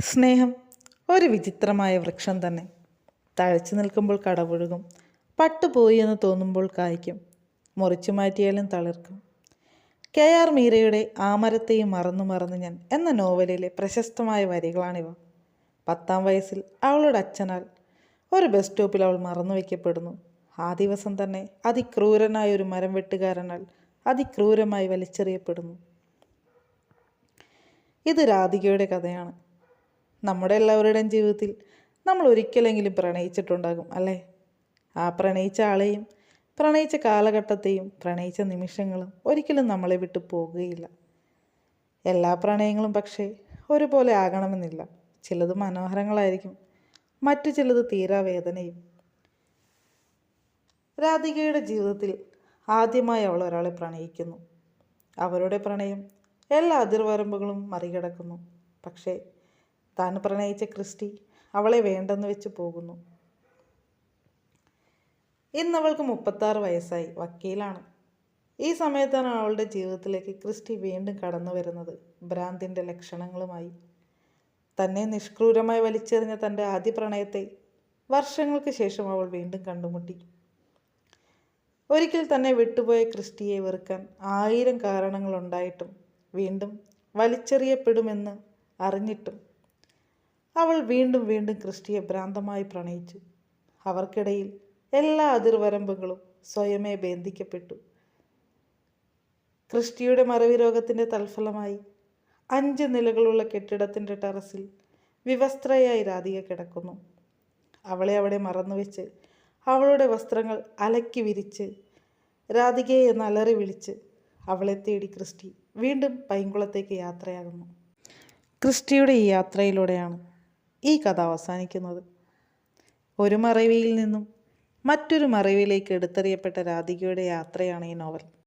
സ്നേഹം ഒരു വിചിത്രമായ വൃക്ഷം തന്നെ. തഴച്ചു നിൽക്കുമ്പോൾ കടപുഴുകും. പട്ടുപോയി എന്ന് തോന്നുമ്പോൾ കായ്ക്കും. മുറിച്ചു മാറ്റിയാലും തളിർക്കും. കെ ആർ മീരയുടെ ആമരത്തെയും മറന്നു മറന്നു ഞാൻ എന്ന നോവലിലെ പ്രശസ്തമായ വരികളാണിവ. പത്താം വയസ്സിൽ അവളുടെ അച്ഛനാൽ ഒരു ബസ് സ്റ്റോപ്പിൽ അവൾ മറന്നു വയ്ക്കപ്പെടുന്നു. ആ ദിവസം തന്നെ അതിക്രൂരനായ ഒരു മരം വെട്ടുകാരനാൽ അതിക്രൂരമായി വലിച്ചെറിയപ്പെടുന്നു. ഇത് രാധികയുടെ കഥയാണ്. നമ്മുടെ എല്ലാവരുടെയും ജീവിതത്തിൽ നമ്മൾ ഒരിക്കലെങ്കിലും പ്രണയിച്ചിട്ടുണ്ടാകും അല്ലേ? ആ പ്രണയിച്ച ആളെയും പ്രണയിച്ച കാലഘട്ടത്തെയും പ്രണയിച്ച നിമിഷങ്ങളും ഒരിക്കലും നമ്മളെ വിട്ടു പോകുകയില്ല. എല്ലാ പ്രണയങ്ങളും പക്ഷേ ഒരുപോലെ ആകണമെന്നില്ല. ചിലത് മനോഹരങ്ങളായിരിക്കും മറ്റു ചിലത് തീരാവേദനയും രാധികയുടെ ജീവിതത്തിൽ ആദ്യമായി അവൾ ഒരാളെ പ്രണയിക്കുന്നു. അവരുടെ പ്രണയം എല്ലാ അതിർവരമ്പുകളും മറികടക്കുന്നു. പക്ഷേ താൻ പ്രണയിച്ച ക്രിസ്റ്റി അവളെ വേണ്ടെന്ന് വെച്ച് പോകുന്നു. ഇന്ന് അവൾക്ക് മുപ്പത്താറ് വയസ്സായി. വക്കീലാണ്. ഈ സമയത്താണ് അവളുടെ ജീവിതത്തിലേക്ക് ക്രിസ്റ്റി വീണ്ടും കടന്നു വരുന്നത്. ഭ്രാന്തിന്റെ ലക്ഷണങ്ങളുമായി. തന്നെ നിഷ്ക്രൂരമായി വലിച്ചെറിഞ്ഞ തന്റെ ആദ്യ പ്രണയത്തെ വർഷങ്ങൾക്ക് ശേഷം അവൾ വീണ്ടും കണ്ടുമുട്ടി. ഒരിക്കൽ തന്നെ വിട്ടുപോയ ക്രിസ്റ്റിയെ വെറുക്കാൻ ആയിരം കാരണങ്ങളുണ്ടായിട്ടും വീണ്ടും വലിച്ചെറിയപ്പെടുമെന്ന് അറിഞ്ഞിട്ടും അവൾ വീണ്ടും വീണ്ടും ക്രിസ്റ്റിയെ ഭ്രാന്തമായി പ്രണയിച്ചു. അവർക്കിടയിൽ എല്ലാ അതിർവരമ്പുകളും സ്വയമേ ബന്ധിക്കപ്പെട്ടു. ക്രിസ്റ്റിയുടെ മറവി രോഗത്തിന്റെ തൽഫലമായി അഞ്ച് നിലകളുള്ള കെട്ടിടത്തിന്റെ ടെറസിൽ വിവസ്ത്രയായി രാധിക കിടക്കുന്നു. അവളെ അവിടെ മറന്നുവെച്ച് അവളുടെ വസ്ത്രങ്ങൾ അലക്കി വിരിച്ച് രാധികയെ എന്ന് അലറി വിളിച്ച് അവളെ തേടി ക്രിസ്റ്റി വീണ്ടും പൈങ്കുളത്തേക്ക് യാത്രയാകുന്നു. ക്രിസ്റ്റിയുടെ ഈ യാത്രയിലൂടെയാണ് ഈ കഥ അവസാനിക്കുന്നത്. ഒരു മറവിയിൽ നിന്നും മറ്റൊരു മറവിയിലേക്ക് എടുത്തെറിയപ്പെട്ട രാധികയുടെ യാത്രയാണ് ഈ നോവൽ.